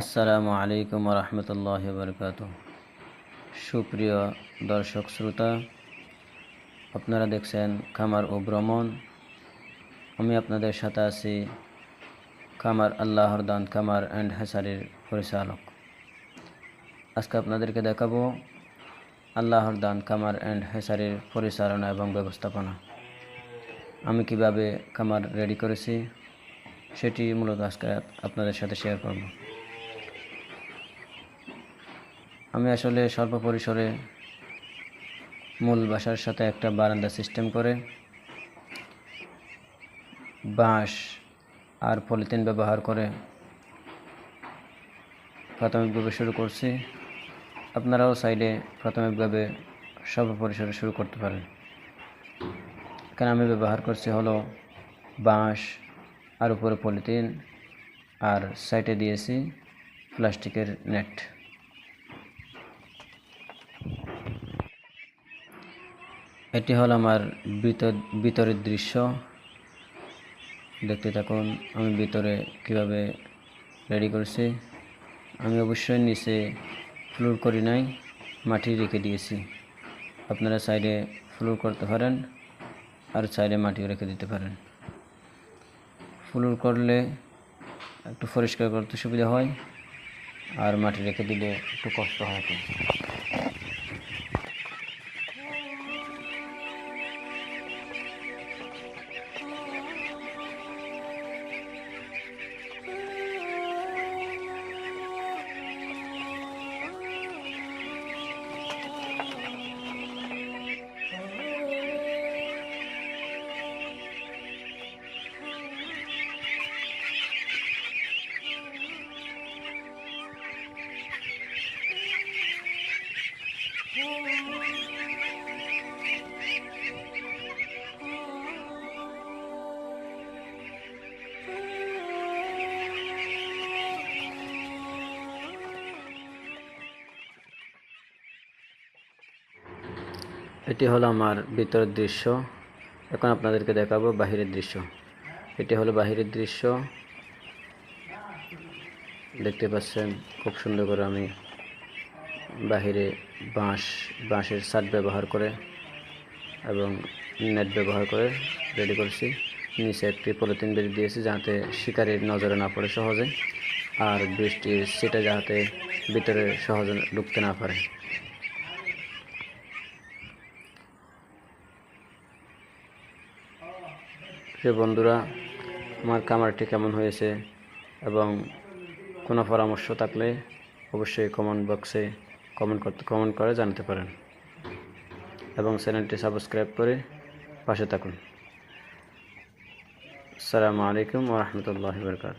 আসসালামু আলাইকুম রহমতুল্লাহ বরকাত সুপ্রিয় দর্শক শ্রোতা, আপনারা দেখছেন খামার ও ভ্রমণ। আমি আপনাদের সাথে আছি খামার আল্লাহর দান, খামার অ্যান্ড হ্যাসারির পরিচালক। আজকে আপনাদেরকে দেখাবো আল্লাহর দান, খামার অ্যান্ড হ্যাসারির পরিচালনা এবং ব্যবস্থাপনা। আমি কীভাবে খামার রেডি করেছি, সেটি মূলত আজকে আপনাদের সাথে শেয়ার করব। আমি আসলে স্বল্প পরিসরে মূল বাসার সাথে একটা বারান্দা সিস্টেম করে বাঁশ আর পলিথিন ব্যবহার করে প্রাথমিকভাবে শুরু করছি। আপনারাও সাইডে প্রাথমিকভাবে স্বল্প পরিসরে শুরু করতে পারেন। এখানে আমি ব্যবহার করছি হলো বাঁশ আর উপরে পলিথিন আর সাইডে দিয়েছি প্লাস্টিকের নেট এটি হলো আমার ভিতর, ভিতরের দৃশ্য। দেখতে থাকুন, আমি ভিতরে কীভাবে রেডি করছি। আমি অবশ্যই নিচে ফ্লোর করি নাই, মাটি রেখে দিয়েছি। আপনারা সাইডে ফ্লোর করতে পারেন, আর সাইডে মাটিও রেখে দিতে পারেন। ফ্লোর করলে একটু পরিষ্কার করতে সুবিধা হয়, আর মাটি রেখে দিলে একটু কষ্ট হয়। এটি হলো আমার ভিতরের দৃশ্য। এখন আপনাদেরকে দেখাবো বাহিরের দৃশ্য। এটি হলো বাহিরের দৃশ্য। দেখতে পাচ্ছেন, খুব সুন্দর করে আমি বাহিরে বাঁশ, বাঁশের ছাদ ব্যবহার করে এবং নেট ব্যবহার করে রেডি করছি। নিচে একটি পলিথিন বেরিয়ে দিয়েছি যাতে শিকারির নজরে না পড়ে সহজে, আর বৃষ্টির সেটা যাতে ভিতরে সহজে ঢুকতে না পারে। প্রিয় বন্ধুরা, আমার কামারটি কেমন হয়েছে এবং কোনো পরামর্শ থাকলে অবশ্যই কমেন্ট বক্সে কমেন্ট করতে কমেন্ট করে জানাতে পারেন এবং চ্যানেলটি সাবস্ক্রাইব করে পাশে থাকুন। আসসালামু আলাইকুম ওরহমতুল্লাহ বরকাত